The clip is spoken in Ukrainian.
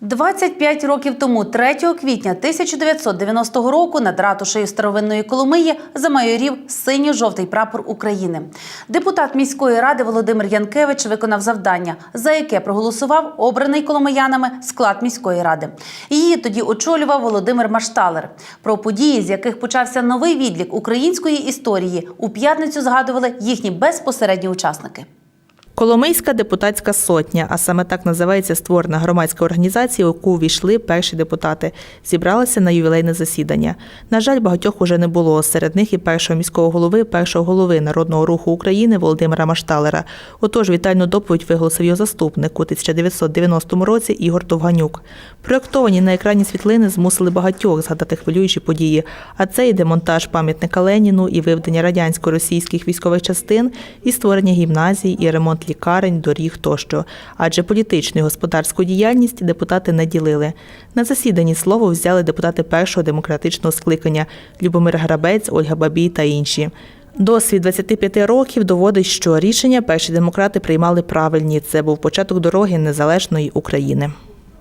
25 років тому, 3 квітня 1990 року, над ратушею старовинної Коломиї замайорів синьо-жовтий прапор України. Депутат міської ради Володимир Янкевич виконав завдання, за яке проголосував обраний коломиянами склад міської ради. Її тоді очолював Володимир Машталер. Про події, з яких почався новий відлік української історії, у п'ятницю згадували їхні безпосередні учасники. Коломийська депутатська сотня, а саме так називається створена громадська організація, у яку увійшли перші депутати, зібралася на ювілейне засідання. На жаль, багатьох уже не було. Серед них і першого міського голови, першого голови народного руху України Володимира Машталера. Отож, вітальну доповідь виголосив його заступник у 1990 році Ігор Довганюк. Проєктовані на екрані світлини змусили багатьох згадати хвилюючі події. А це і демонтаж пам'ятника Леніну, і виведення радянсько-російських військових частин, і створення гімназій, і ремонт лікарень, доріг тощо. Адже політичну і господарську діяльність депутати не ділили. На засіданні слово взяли депутати першого демократичного скликання Любомир Грабець, Ольга Бабій та інші. Досвід 25 років доводить, що рішення перші демократи приймали правильні. Це був початок дороги незалежної України.